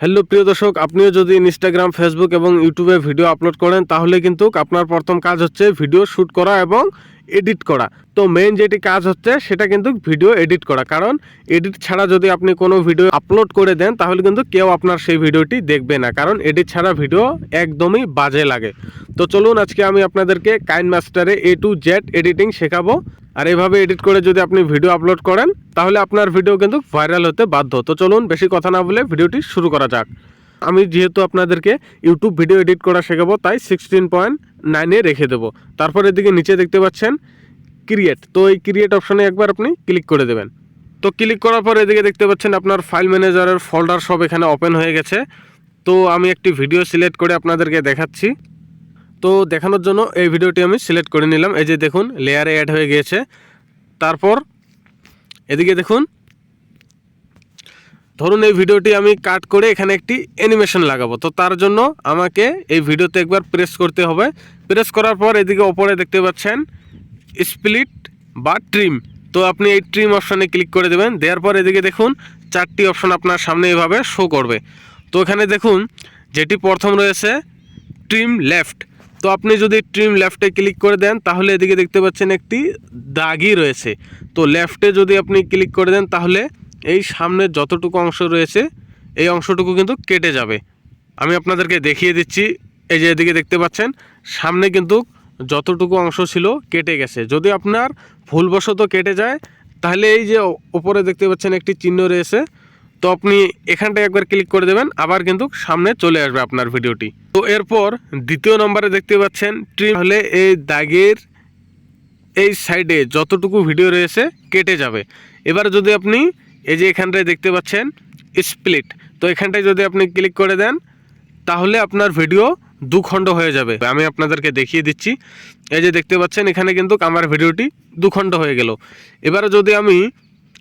Hello, প্রিয় দর্শক, আপনিও যদি ইনস্টাগ্রাম ফেসবুক এবং ইউটিউবে ভিডিও আপলোড করেন, তাহলে কিন্তু আপনার প্রথম কাজ হচ্ছে ভিডিও শ্যুট করা এবং এডিট করা। তো মেইন যেটি কাজ হচ্ছে, সেটা কিন্তু ভিডিও এডিট করা। কারণ এডিট ছাড়া যদি আপনি কোনো ভিডিও আপলোড করে দেন, তাহলে কিন্তু কেউ আপনার সেই ভিডিওটি দেখবে না। কারণ এডিট ছাড়া ভিডিও একদমই বাজে লাগে। তো চলুন, আজকে আমি আপনাদেরকে কাইন মাস্টারে এ টু জেড এডিটিং শেখাবো। আর এভাবে এডিট করে যদি আপনি ভিডিও আপলোড করেন, তাহলে আপনার ভিডিও কিন্তু ভাইরাল হতে বাধ্য। তো চলুন, বেশি কথা না বলে ভিডিওটি শুরু করা যাক। আমি যেহেতু আপনাদেরকে ইউটিউব ভিডিও এডিট করা শেখাবো, তাই সিক্সটিন পয়েন্ট নাইনে রেখে দেবো। তারপর এদিকে নিচে দেখতে পাচ্ছেন ক্রিয়েট তো এই ক্রিয়েট অপশনে একবার আপনি ক্লিক করে দেবেন। তো ক্লিক করার পর এদিকে দেখতে পাচ্ছেন আপনার ফাইল ম্যানেজারের ফোল্ডার সব এখানে ওপেন হয়ে গেছে। তো আমি একটি ভিডিও সিলেক্ট করে আপনাদেরকে দেখাচ্ছি। তো দেখানোর জন্য এই ভিডিওটি আমি সিলেক্ট করে নিলাম। এই যে দেখুন লেয়ারে অ্যাড হয়ে গিয়েছে। তারপর এদিকে দেখুন ধরুন এই ভিডিওটি আমি কাট করে এখানে একটি অ্যানিমেশন লাগাবো। তো তার জন্য আমাকে এই ভিডিওতে একবার প্রেস করতে হবে। প্রেস করার পর এদিকে ওপরে দেখতে পাচ্ছেন স্প্লিট বা ট্রিম তো আপনি এই ট্রিম অপশানে ক্লিক করে দেবেন। দেওয়ার পর এদিকে দেখুন চারটি অপশান আপনার সামনে এভাবে শো করবে। তো এখানে দেখুন যেটি প্রথম রয়েছে ট্রিম লেফট তো আপনি যদি ট্রিম লেফটে ক্লিক করে দেন, তাহলে এদিকে দেখতে পাচ্ছেন একটি দাগি রয়েছে। তো লেফটে যদি আপনি ক্লিক করে দেন, তাহলে এই সামনের যতটুকু অংশ রয়েছে, এই অংশটুকু কিন্তু কেটে যাবে। আমি আপনাদেরকে দেখিয়ে দিচ্ছি, এই যে এদিকে দেখতে পাচ্ছেন, সামনে কিন্তু যতটুকু অংশ ছিল কেটে গেছে। যদি আপনার ভুলবশত কেটে যায়, তাহলে এই যে ওপরে দেখতে পাচ্ছেন একটি চিহ্ন রয়েছে, তো আপনি এখানটায় একবার ক্লিক করে দেবেন, আবার কিন্তু সামনে চলে আসবে আপনার ভিডিওটি। তো এরপর দ্বিতীয় নম্বরে দেখতে পাচ্ছেন ট্রিম হলে এই দাগের এই সাইডে যতটুকু ভিডিও রয়েছে, কেটে যাবে। এবার যদি আপনি এই যে এখানটায় দেখতে পাচ্ছেন স্প্লিট তো এখানটায় যদি আপনি ক্লিক করে দেন, তাহলে আপনার ভিডিও দুখণ্ড হয়ে যাবে। আমি আপনাদেরকে দেখিয়ে দিচ্ছি। এই যে দেখতে পাচ্ছেন, এখানে কিন্তু আমার ভিডিওটি দুখণ্ড হয়ে গেল। এবারে যদি আমি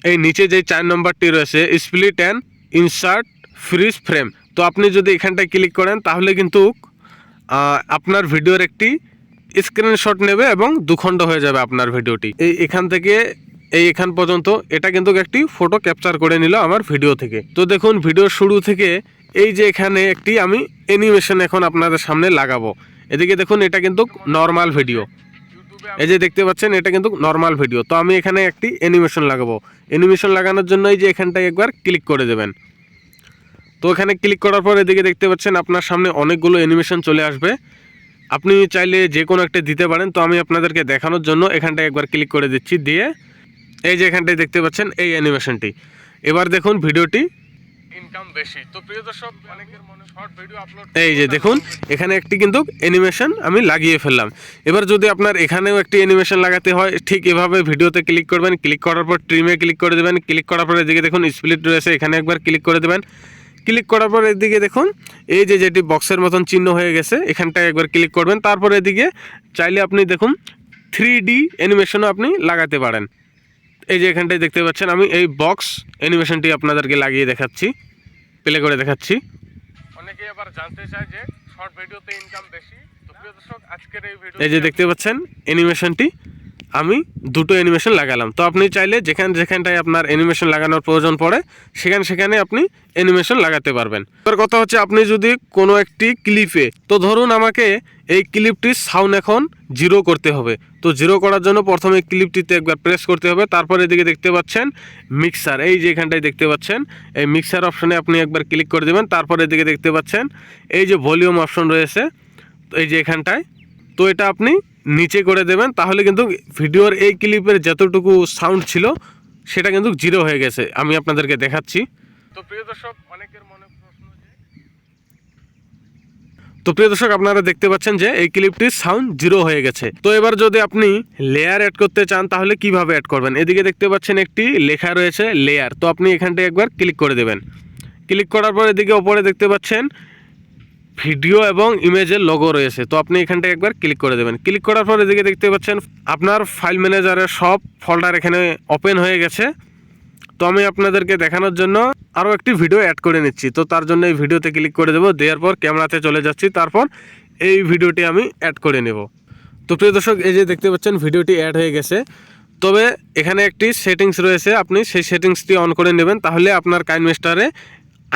এই নিচে যে চার নম্বরটি রয়েছে split and insert freeze frame তো আপনি যদি এখানটায় ক্লিক করেন, তাহলে কিন্তু আপনার ভিডিওর একটি স্ক্রিনশট নেবে এবং দুখণ্ড হয়ে যাবে আপনার ভিডিওটি এই এখান থেকে এই এখান পর্যন্ত। এটা কিন্তু একটি ফটো ক্যাপচার করে নিল আমার ভিডিও থেকে। তো দেখুন ভিডিওর শুরু থেকে এই যে এখানে একটি আমি অ্যানিমেশন এখন আপনাদের সামনে লাগাবো। এদিকে দেখুন, এটা কিন্তু নর্মাল ভিডিও এই যে দেখতে পাচ্ছেন, এটা কিন্তু নর্মাল ভিডিও তো আমি এখানে একটি অ্যানিমেশন লাগাবো। অ্যানিমেশন লাগানোর জন্য এই যে এখানটায় একবার ক্লিক করে দেবেন। তো এখানে ক্লিক করার পর এদিকে দেখতে পাচ্ছেন, আপনার সামনে অনেকগুলো অ্যানিমেশন চলে আসবে। আপনি চাইলে যে কোনো একটা দিতে পারেন। তো আমি আপনাদেরকে দেখানোর জন্য এখানটায় একবার ক্লিক করে দিচ্ছি, দিয়ে এই যে এখানটায় দেখতে পাচ্ছেন এই অ্যানিমেশনটি এবার দেখুন ভিডিওটি। ইনকাম বেশি। তো প্রিয় দর্শক অনেকের মনে শর্ট ভিডিও আপলোড এই যে দেখুন এখানে একটি কিন্তু অ্যানিমেশন আমি লাগিয়ে ফেললাম। এবার যদি আপনার এখানেও একটি অ্যানিমেশন লাগাতে হয় ঠিক এভাবে ভিডিওতে ক্লিক করবেন। ক্লিক করার পর ট্রিমে ক্লিক করে দেবেন। ক্লিক করার পর এদিকে দেখুন স্প্লিট রয়েছে। এখানে একবার ক্লিক করে দেবেন। ক্লিক করার পর এদিকে দেখুন এই যে যেটি বক্সের মতন চিহ্ন হয়ে গেছে এখানটায় একবার ক্লিক করবেন। তারপর এদিকে চাইলে আপনি দেখুন থ্রি ডি অ্যানিমেশনও আপনি লাগাতে পারেন। এই যে এখানটায় দেখতে পাচ্ছেন আমি এই বক্স অ্যানিমেশনটি আপনাদেরকে লাগিয়ে দেখাচ্ছি প্লে করে দেখাচ্ছি। অনেকেই আবার জানতে চায় যে শর্ট ভিডিওতে ইনকাম বেশি। তো প্রিয় দর্শক আজকের এই ভিডিও এই যে দেখতে পাচ্ছেন অ্যানিমেশনটি আমি দুটো অ্যানিমেশন লাগালাম। তো আপনি চাইলে যেখান যেখানটায় আপনার অ্যানিমেশন লাগানোর প্রয়োজন পড়ে, সেখানে সেখানে আপনি অ্যানিমেশন লাগাতে পারবেন। এবার কথা হচ্ছে, আপনি যদি কোনো একটি ক্লিপে তো ধরুন আমাকে এই ক্লিপটির সাউন্ড এখন জিরো করতে হবে। তো জিরো করার জন্য প্রথমে ক্লিপটিতে একবার প্রেস করতে হবে, তারপর এদিকে দেখতে পাচ্ছেন মিক্সার এই যে এখানটায় দেখতে পাচ্ছেন, এই মিক্সার অপশনে আপনি একবার ক্লিক করে দেবেন, তারপর এদিকে দেখতে পাচ্ছেন, এই যে ভলিউম অপশন রয়েছে তো এই যে এখানটায়। তো এটা আপনি নিচে করে দেবেন তাহলে কিন্তু ভিডিওর এই ক্লিপের যতটুকু সাউন্ড ছিল সেটা কিন্তু জিরো হয়ে গেছে। আমি আপনাদেরকে দেখাচ্ছি। তো প্রিয় দর্শক অনেকের মনে প্রশ্ন যে তো প্রিয় দর্শক আপনারা দেখতে পাচ্ছেন যে এই ক্লিপটির সাউন্ড জিরো হয়ে গেছে। তো এবার যদি আপনি লেয়ার অ্যাড করতে চান তাহলে কীভাবে অ্যাড করবেন? এদিকে দেখতে পাচ্ছেন একটি লেখা রয়েছে লেয়ার তো আপনি এখানটায় একবার ক্লিক করে দেবেন। ক্লিক করার পর এদিকে ওপরে দেখতে পাচ্ছেন ভিডিও এবং ইমেজের লোগো রয়েছে। তো আপনি এখানটায় একবার ক্লিক করে দেবেন। ক্লিক করার পর এদিকে দেখতে পাচ্ছেন, আপনার ফাইল ম্যানেজারের সব ফোল্ডার এখানে ওপেন হয়ে গেছে। তো আমি আপনাদেরকে দেখানোর জন্য আরও একটি ভিডিও অ্যাড করে নিচ্ছি। তো তার জন্য এই ভিডিওতে ক্লিক করে দেবো। দেওয়ার পর ক্যামেরাতে চলে যাচ্ছি। তারপর এই ভিডিওটি আমি অ্যাড করে নেব। তো প্রিয় দর্শক, এই যে দেখতে পাচ্ছেন ভিডিওটি অ্যাড হয়ে গেছে। তবে এখানে একটি সেটিংস রয়েছে। আপনি সেই সেটিংসটি অন করে নেবেন। তাহলে আপনার কাইনমেস্টারে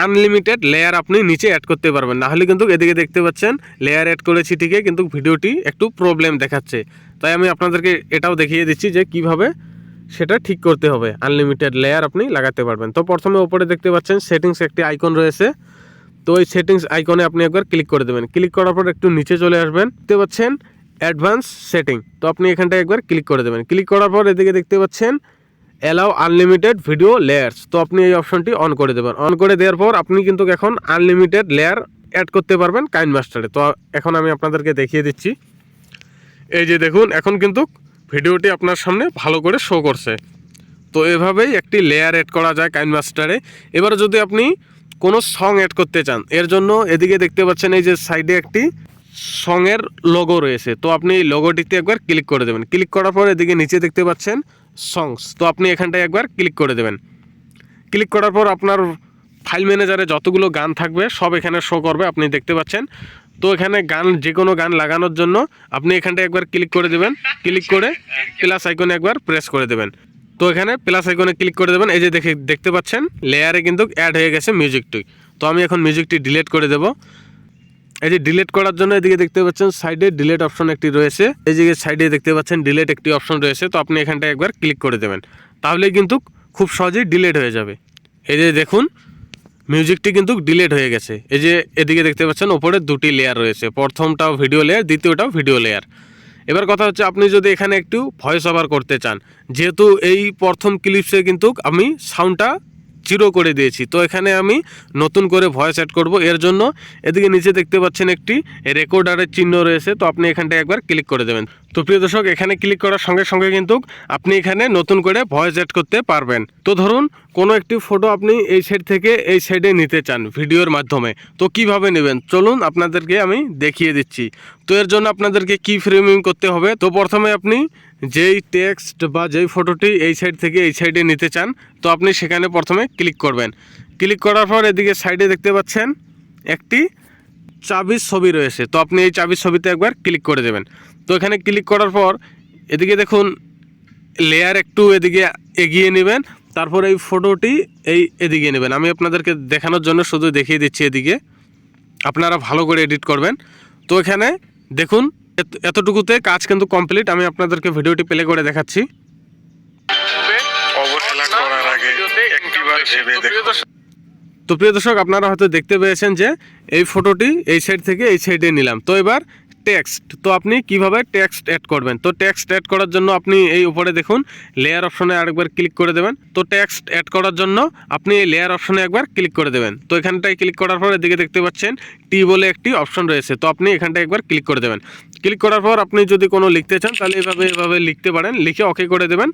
আনলিমিটেড লেয়ার আপনি নিচে অ্যাড করতে পারবেন। না হলে কিন্তু এদিকে দেখতে পাচ্ছেন লেয়ার অ্যাড করেছি ঠিকই, কিন্তু ভিডিওটি একটু প্রবলেম দেখাচ্ছে। তাই আমি আপনাদেরকে এটাও দেখিয়ে দিচ্ছি যে কীভাবে সেটা ঠিক করতে হবে। আনলিমিটেড লেয়ার আপনি লাগাতে পারবেন। তো প্রথমে ওপরে দেখতে পাচ্ছেন সেটিংস একটি আইকন রয়েছে। তো ওই সেটিংস আইকনে আপনি একবার ক্লিক করে দেবেন। ক্লিক করার পর একটু নিচে চলে আসবেন। দেখতে পাচ্ছেন অ্যাডভান্স সেটিং তো আপনি এখানটায় একবার ক্লিক করে দেবেন। ক্লিক করার পর এদিকে দেখতে পাচ্ছেন অ্যালাউ আনলিমিটেড ভিডিও লেয়ার্স তো আপনি এই অপশনটি অন করে দেবেন। অন করে দেওয়ার পর আপনি কিন্তু এখন আনলিমিটেড লেয়ার অ্যাড করতে পারবেন কাইন মাস্টারে তো এখন আমি আপনাদেরকে দেখিয়ে দিচ্ছি। এই যে দেখুন, এখন কিন্তু ভিডিওটি আপনার সামনে ভালো করে শো করছে। তো এভাবেই একটি লেয়ার অ্যাড করা যায় কাইন মাস্টারে এবার যদি আপনি কোনো সং অ্যাড করতে চান, এর জন্য এদিকে দেখতে পাচ্ছেন এই যে সাইডে একটি সঙের লোগো রয়েছে। তো আপনি এই লোগোটিতে একবার ক্লিক করে দেবেন। ক্লিক করার পর এদিকে নিচে দেখতে পাচ্ছেন সংস তো আপনি এখানটায় একবার ক্লিক করে দেবেন। ক্লিক করার পর আপনার ফাইল ম্যানেজারে যতগুলো গান থাকবে, সব এখানে শো করবে, আপনি দেখতে পাচ্ছেন। তো এখানে গান যে কোনো গান লাগানোর জন্য আপনি এখানটায় একবার ক্লিক করে দেবেন। ক্লিক করে প্লাস আইকনে একবার প্রেস করে দেবেন। তো এখানে প্লাস আইকনে ক্লিক করে দেবেন। এই যে দেখে, দেখতে পাচ্ছেন লেয়ারে কিন্তু অ্যাড হয়ে গেছে মিউজিকটি তো আমি এখন মিউজিকটি ডিলিট করে দেব। এই যে ডিলিট করার জন্য এদিকে দেখতে পাচ্ছেন সাইডে ডিলেট অপশন একটি রয়েছে। এই যে সাইডে দেখতে পাচ্ছেন ডিলেট একটি অপশন রয়েছে, তো আপনি এখানটা একবার ক্লিক করে দেবেন। তাহলে কিন্তু খুব সহজেই ডিলেট হয়ে যাবে। এই যে দেখুন মিউজিকটি কিন্তু ডিলেট হয়ে গেছে। এই যে এদিকে দেখতে পাচ্ছেন, ওপরে দুটি লেয়ার রয়েছে। প্রথমটাও ভিডিও লেয়ার দ্বিতীয়টাও ভিডিও লেয়ার এবার কথা হচ্ছে, আপনি যদি এখানে একটু ভয়েস ওভার করতে চান, যেহেতু এই প্রথম ক্লিপসে কিন্তু আমি সাউন্ডটা জিরো করে দিয়েছি। তো এখানে আমি নতুন করে ভয়েস অ্যাড করব। এর জন্য এদিকে নিচে দেখতে পাচ্ছেন একটি রেকর্ডারের চিহ্ন রয়েছে। তো আপনি এখানটায় একবার ক্লিক করে দেবেন। তো প্রিয় দর্শক, এখানে ক্লিক করার সঙ্গে সঙ্গে কিন্তু আপনি এখানে নতুন করে ভয়েস অ্যাড করতে পারবেন। তো ধরুন, কোনো একটি ফটো আপনি এই সাইড থেকে এই সাইডে নিতে চান ভিডিওর মাধ্যমে। তো কীভাবে নেবেন? চলুন আপনাদেরকে আমি দেখিয়ে দিচ্ছি। তো এর জন্য আপনাদেরকে কি ফ্রেমিং করতে হবে। তো প্রথমে আপনি যেই টেক্সট বা যেই ফটোটি এই সাইড থেকে এই সাইডে নিতে চান, তো আপনি সেখানে প্রথমে ক্লিক করবেন। ক্লিক করার পর এদিকে সাইডে দেখতে পাচ্ছেন, একটি চাবির ছবি রয়েছে। তো আপনি এই চাবির ছবিতে একবার ক্লিক করে দেবেন। তো এখানে ক্লিক করার পর এদিকে দেখুন লেয়ার একটু এদিকে এগিয়ে নেবেন। তারপর এই ফটোটি এই এদিকে নেবেন। আমি আপনাদেরকে দেখানোর জন্য শুধু দেখিয়ে দিচ্ছি এদিকে। আপনারা ভালো করে এডিট করবেন। তো এখানে দেখুন এতটুকুতে কাজ কিন্তু কমপ্লিট আমি আপনাদেরকে ভিডিওটি প্লে করে দেখাচ্ছি। তো প্রিয় দর্শক আপনারা হয়তো দেখতে পেয়েছেন যে এই ফটোটি এই সাইড থেকে এই সাইডে নিলাম। তো এবার টেক্সট তো আপনি কীভাবে টেক্সট অ্যাড করবেন? তো টেক্সট অ্যাড করার জন্য আপনি এই উপরে দেখুন লেয়ার অপশনে আরেকবার ক্লিক করে দেবেন। তো টেক্সট অ্যাড করার জন্য আপনি এই লেয়ার অপশনে একবার ক্লিক করে দেবেন। তো এখানটায় ক্লিক করার পর এদিকে দেখতে পাচ্ছেন টি বলে একটি অপশন রয়েছে। তো আপনি এখানটায় একবার ক্লিক করে দেবেন। ক্লিক করার পর আপনি যদি কোনো লিখতে চান, তাহলে এভাবে এভাবে লিখতে পারেন। লিখে ওকে করে দেবেন।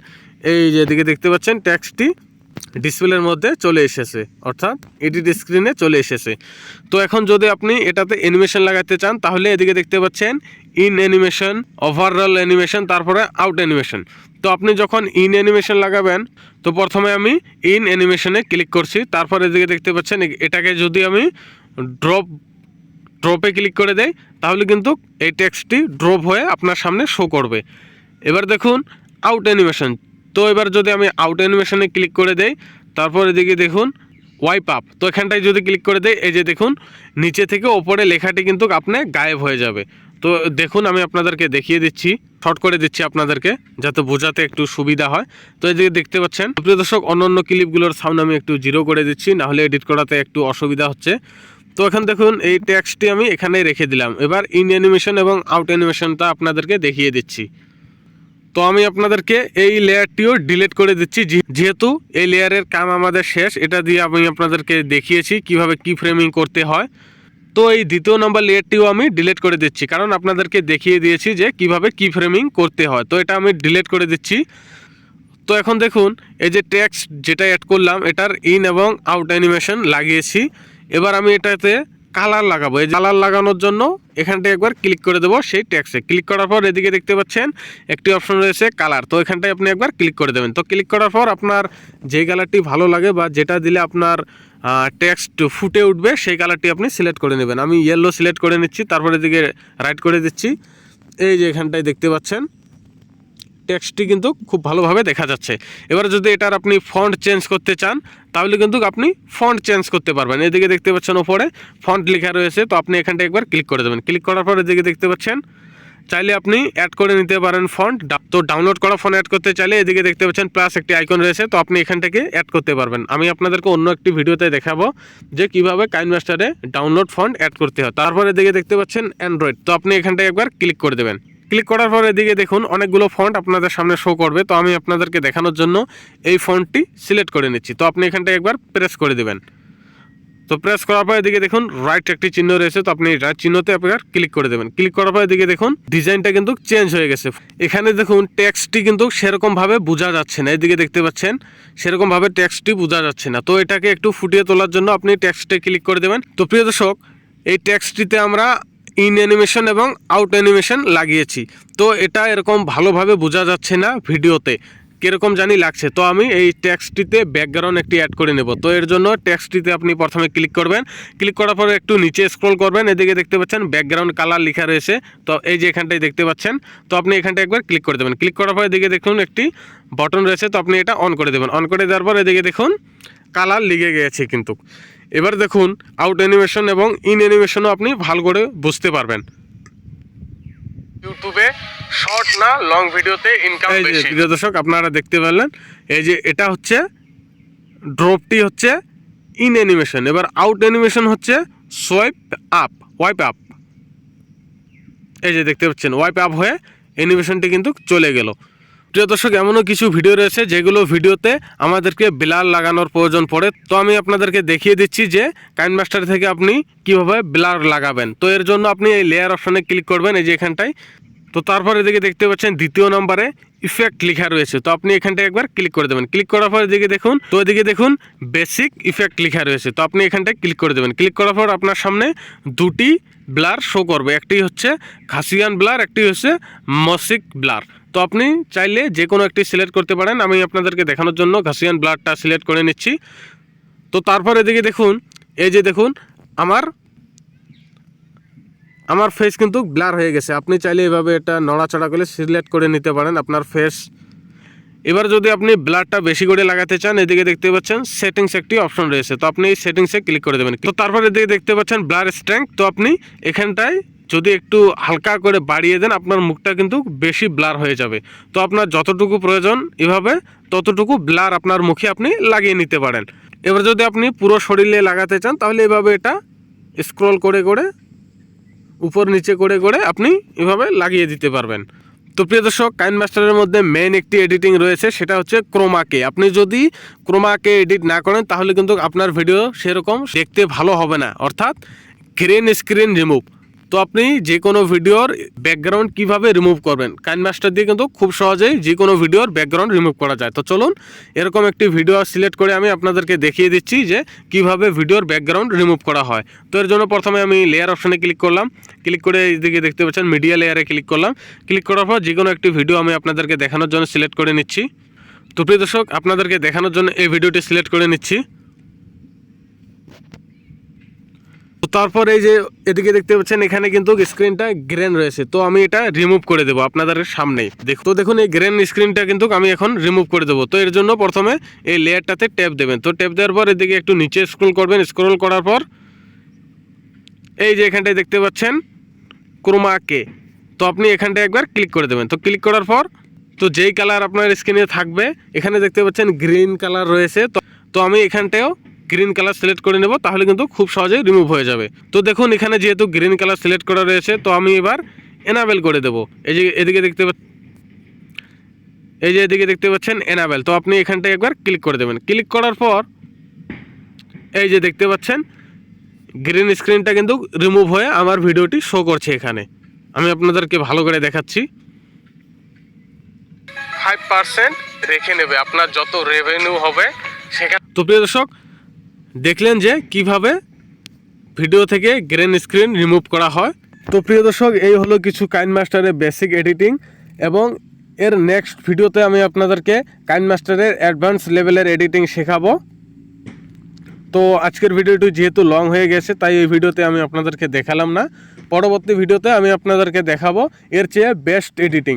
এই যে এদিকে দেখতে পাচ্ছেন ট্যাক্সটি ডিসপ্লের মধ্যে চলে এসেছে, অর্থাৎ এডিট স্ক্রিনে চলে এসেছে। তো এখন যদি আপনি এটাতে অ্যানিমেশন লাগাতে চান, তাহলে এদিকে দেখতে পাচ্ছেন ইন অ্যানিমেশন ওভারঅল অ্যানিমেশন তারপরে আউট অ্যানিমেশন তো আপনি যখন ইন অ্যানিমেশন লাগাবেন, তো প্রথমে আমি ইন অ্যানিমেশনে ক্লিক করছি। তারপর এদিকে দেখতে পাচ্ছেন, এটাকে যদি আমি ড্রপ ড্রপে ক্লিক করে দেয়, তাহলে কিন্তু এই টেক্সটটি ড্রপ হয়ে আপনার সামনে শো করবে। এবার দেখুন আউট অ্যানিমেশন তো এবার যদি আমি আউট অ্যানিমেশনে ক্লিক করে দেই, তারপর এদিকে দেখুন ওয়াইপ আপ তো এখানটায় যদি ক্লিক করে দেই, এই যে দেখুন, নিচে থেকে ওপরে লেখাটি কিন্তু আপনি গায়েব হয়ে যাবে। তো দেখুন, আমি আপনাদেরকে দেখিয়ে দিচ্ছি শর্ট করে দিচ্ছি আপনাদেরকে, যাতে বোঝাতে একটু সুবিধা হয়। তো এদিকে দেখতে পাচ্ছেন, প্রিয় দর্শক অন্য অন্য ক্লিপগুলোর সাউন্ড আমি একটু জিরো করে দিচ্ছি, নাহলে এডিট করাতে একটু অসুবিধা হচ্ছে। তো এখন দেখুন, এই ট্যাক্সটি আমি এখানেই রেখে দিলাম। এবার ইন অ্যানিমেশন এবং আউট অ্যানিমেশনটা আপনাদেরকে দেখিয়ে দিচ্ছি। তো আমি আপনাদেরকে এই লেয়ারটিও ডিলিট করে দিচ্ছি যেহেতু এই লেয়ারের কাম আমাদের শেষ, এটা দিয়ে আমি আপনাদেরকে দেখিয়েছি কীভাবে কি ফ্রেমিং করতে হয়। তো এই দ্বিতীয় নম্বর লেয়ারটিও আমি ডিলিট করে দিচ্ছি, কারণ আপনাদেরকে দেখিয়ে দিয়েছি যে কীভাবে কি ফ্রেমিং করতে হয়। তো এটা আমি ডিলিট করে দিচ্ছি। তো এখন দেখুন, এই যে ট্যাক্স যেটা অ্যাড করলাম, এটার ইন এবং আউট অ্যানিমেশন লাগিয়েছি। এবার আমি এটাতে কালার লাগাবো। এই কালার লাগানোর জন্য এখানটায় একবার ক্লিক করে দেবো সেই ট্যাক্সে ক্লিক করার পর এদিকে দেখতে পাচ্ছেন, একটি অপশন রয়েছে কালার তো এখানটায় আপনি একবার ক্লিক করে দেবেন। তো ক্লিক করার পর আপনার যে কালারটি ভালো লাগে বা যেটা দিলে আপনার টেক্সট ফুটে উঠবে, সেই কালারটি আপনি সিলেক্ট করে নেবেন। আমি ইয়েলো সিলেক্ট করে নিচ্ছি, তারপর এদিকে রাইট করে দিচ্ছি। এই যে এখানটায় দেখতে পাচ্ছেন টেক্সটটি কিন্তু খুব ভালোভাবে দেখা যাচ্ছে। এবার যদি এটার আপনি ফন্ট চেঞ্জ করতে চান তাহলে কিন্তু আপনি ফন্ট চেঞ্জ করতে পারবেন। এদিকে দেখতে পাচ্ছেন ওপরে ফন্ট লেখা রয়েছে, তো আপনি এখানটা একবার ক্লিক করে দেবেন। ক্লিক করার পর এদিকে দেখতে পাচ্ছেন, চাইলে আপনি অ্যাড করে নিতে পারেন ফন্ট তো ডাউনলোড করা ফোন অ্যাড করতে চাইলে এদিকে দেখতে পাচ্ছেন প্লাস একটি আইকন রয়েছে, তো আপনি এখান থেকে অ্যাড করতে পারবেন। আমি আপনাদেরকে অন্য একটি ভিডিওতে দেখাবো যে কীভাবে কাইন মাস্টারে ডাউনলোড ফন্ট অ্যাড করতে হয়। তারপরে এদিকে দেখতে পাচ্ছেন অ্যান্ড্রয়েড তো আপনি এখানটায় একবার ক্লিক করে দেবেন। ক্লিক করার পর এদিকে দেখুন অনেকগুলো ফন্ট আপনাদের সামনে শো করবে। তো আমি আপনাদেরকে দেখানোর জন্য এই ফন্টটি সিলেক্ট করে নিচ্ছি। তো আপনি এখানটায় একবার প্রেস করে দেবেন। তো প্রেস করার পর এদিকে দেখুন রাইট একটি চিহ্ন রয়েছে। তো আপনি রাইট চিহ্নতে আপনার ক্লিক করে দেবেন। ক্লিক করার পর এদিকে দেখুন ডিজাইনটা কিন্তু চেঞ্জ হয়ে গেছে। এখানে দেখুন টেক্সটটি কিন্তু সেরকমভাবে বোঝা যাচ্ছে না। এদিকে দেখতে পাচ্ছেন সেরকম ভাবে টেক্সটটি বোঝা যাচ্ছে না। তো এটাকে একটু ফুটিয়ে তোলার জন্য আপনি টেক্সটে ক্লিক করে দেবেন। তো প্রিয় দর্শক, এই টেক্সটটিতে আমরা ইন অ্যানিমেশন এবং আউট অ্যানিমেশন লাগিয়েছি। তো এটা এরকম ভালোভাবে বোঝা যাচ্ছে না ভিডিওতে। কীরকম জানি লাগছে। তো আমি এই ট্যাক্সটিতে ব্যাকগ্রাউন্ড একটি অ্যাড করে নেব। তো এর জন্য ট্যাক্সটিতে আপনি প্রথমে ক্লিক করবেন। ক্লিক করার পরে একটু নিচে স্ক্রল করবেন। এদিকে দেখতে পাচ্ছেন ব্যাকগ্রাউন্ড কালার লেখা রয়েছে। তো এই যে এখানটায় দেখতে পাচ্ছেন, তো আপনি এখানটা একবার ক্লিক করে দেবেন। ক্লিক করার পর এদিকে দেখুন একটি বটন রয়েছে। তো আপনি এটা অন করে দেবেন। অন করে দেওয়ার পর এদিকে দেখুন কালার লেগে গেছে কিন্তু। এবার দেখুন আউট অ্যানিমেশন এবং ইন অ্যানিমেশনও আপনি ভালো করে বুঝতে পারবেন। ইউটিউবে শর্ট না লং ভিডিওতে ইনকাম এই বেশি। প্রিয় দর্শক আপনারা দেখতে পেলেন এই যে এটা হচ্ছে ড্রপটি হচ্ছে ইন অ্যানিমেশন এবার আউট অ্যানিমেশন হচ্ছে সোয়াইপ আপ ওয়াইপ আপ এই যে দেখতে পাচ্ছেন ওয়াইপ আপ হয়ে অ্যানিমেশনটি কিন্তু চলে গেল। প্রিয় দর্শক, এমনও কিছু ভিডিও রয়েছে যেগুলো ভিডিওতে আমাদেরকে ব্লার লাগানোর প্রয়োজন পড়ে। তো আমি আপনাদেরকে দেখিয়ে দিচ্ছি যে কাইন মাস্টার থেকে আপনি কীভাবে ব্লার লাগাবেন। তো এর জন্য আপনি এই লেয়ার অপশনে ক্লিক করবেন, এই যে এখানটায়। তো তারপর এদিকে দেখতে পাচ্ছেন দ্বিতীয় নম্বরে ইফেক্ট লেখা রয়েছে। তো আপনি এখানটায় একবার ক্লিক করে দেবেন। ক্লিক করার পর এদিকে দেখুন, তো এদিকে দেখুন বেসিক ইফেক্ট লেখা রয়েছে। তো আপনি এখানটায় ক্লিক করে দেবেন। ক্লিক করার পর আপনার সামনে দুটি ব্লার শো করবে। একটি হচ্ছে খাসিয়ান ব্লার একটি হচ্ছে মসিক ব্লার তো আপনি চাইলে যে কোনো একটি সিলেক্ট করতে পারেন। আমি আপনাদেরকে দেখানোর জন্য ঘাসিয়ান ব্লাডটা সিলেক্ট করে নিচ্ছি। তো তারপর এদিকে দেখুন, এই যে দেখুন, আমার আমার ফেস কিন্তু ব্লার হয়ে গেছে। আপনি চাইলে এভাবে এটা নড়াচড়া করে সিলেক্ট করে নিতে পারেন আপনার ফেস এবার যদি আপনি ব্লারটা বেশি করে লাগাতে চান, এদিকে দেখতে পাচ্ছেন সেটিংস একটি অপশন রয়েছে। তো আপনি এই সেটিংসে ক্লিক করে দেবেন। তো তারপর এদিকে দেখতে পাচ্ছেন ব্লার স্ট্রেংথ তো আপনি এখানটায় যদি একটু হালকা করে বাড়িয়ে দেন, আপনার মুখটা কিন্তু বেশি ব্লার হয়ে যাবে। তো আপনার যতটুকু প্রয়োজন এভাবে ততটুকু ব্লার আপনার মুখে আপনি লাগিয়ে নিতে পারেন। এবার যদি আপনি পুরো শরীরে লাগাতে চান, তাহলে এভাবে এটা স্ক্রল করে করে, উপর নিচে করে করে আপনি এভাবে লাগিয়ে দিতে পারবেন। তো প্রিয় দর্শক কাইন মাস্টারের মধ্যে মেইন একটি এডিটিং রয়েছে, সেটা হচ্ছে ক্রোমাকে আপনি যদি ক্রোমাকে এডিট না করেন, তাহলে কিন্তু আপনার ভিডিও সেরকম দেখতে ভালো হবে না। অর্থাৎ গ্রিন স্ক্রিন রিমুভ তো আপনি যে কোনো ভিডিওর ব্যাকগ্রাউন্ড কীভাবে রিমুভ করবেন? কাইন মাস্টার দিয়ে কিন্তু খুব সহজেই যে কোনো ভিডিওর ব্যাকগ্রাউন্ড রিমুভ করা যায়। তো চলুন, এরকম একটি ভিডিও সিলেক্ট করে আমি আপনাদেরকে দেখিয়ে দিচ্ছি যে কীভাবে ভিডিওর ব্যাকগ্রাউন্ড রিমুভ করা হয়। তো এর জন্য প্রথমে আমি লেয়ার অপশানে ক্লিক করলাম। ক্লিক করে এইদিকে দেখতে পাচ্ছেন মিডিয়া লেয়ারে ক্লিক করলাম। ক্লিক করার পর যে কোনো একটি ভিডিও আমি আপনাদেরকে দেখানোর জন্য সিলেক্ট করে নিচ্ছি। তো প্রিয় দর্শক, আপনাদেরকে দেখানোর জন্য এই ভিডিওটি সিলেক্ট করে নিচ্ছি তো তারপর এই যে এদিকে দেখতে পাচ্ছেন, এখানে কিন্তু স্ক্রিনটা গ্রেন রয়েছে। তো আমি এটা রিমুভ করে দেবো আপনাদের সামনেই। দেখ তো দেখুন, এই গ্রেন স্ক্রিনটা কিন্তু আমি এখন রিমুভ করে দেবো। তো এর জন্য প্রথমে এই লেয়ারটাতে ট্যাপ দেবেন। তো ট্যাপ দেওয়ার পর এদিকে একটু নিচে স্ক্রল করবেন। স্ক্রল করার পর এই যে এখানটায় দেখতে পাচ্ছেন ক্রোমাকে তো আপনি এখানটায় একবার ক্লিক করে দেবেন। তো ক্লিক করার পর তো যেই কালার আপনার স্ক্রিনে থাকবে, এখানে দেখতে পাচ্ছেন গ্রিন কালার রয়েছে। তো তো আমি এখানটায়ও গ্রিন কালার সিলেক্ট করে নেব, তাহলে কিন্তু খুব সহজেই রিমুভ হয়ে যাবে। তো দেখুন, এখানে যেহেতু গ্রিন কালার সিলেক্ট করা রয়েছে, তো আমি এবার এনাবেল করে দেবো। এই যে এদিকে দেখতে এই যে এদিকে দেখতে পাচ্ছেন এনাবেল তো আপনি এখানটায় একবার ক্লিক করে দেবেন। ক্লিক করার পর এই যে দেখতে পাচ্ছেন গ্রিন স্ক্রিনটা কিন্তু রিমুভ হয়ে আমার ভিডিওটি শো করছে এখানে। আমি আপনাদেরকে ভালো করে দেখাচ্ছি। ফাইভ পার্সেন্ট রেখে নেবে। আপনার যত রেভিনিউ হবে সেখানে তো প্রিয় দর্শক দেখলেন যে কীভাবে ভিডিও থেকে গ্রেন স্ক্রিন রিমুভ করা হয়। তো প্রিয় দর্শক, এই হলো কিছু কাইন মাস্টারের বেসিক এডিটিং এবং এর নেক্সট ভিডিওতে আমি আপনাদেরকে কাইন মাস্টারের অ্যাডভান্স লেভেলের এডিটিং শেখাবো। তো আজকের ভিডিওটি যেহেতু লং হয়ে গেছে, তাই এই ভিডিওতে আমি আপনাদেরকে দেখালাম না। পরবর্তী ভিডিওতে আমি আপনাদেরকে দেখাবো এর চেয়ে বেস্ট এডিটিং।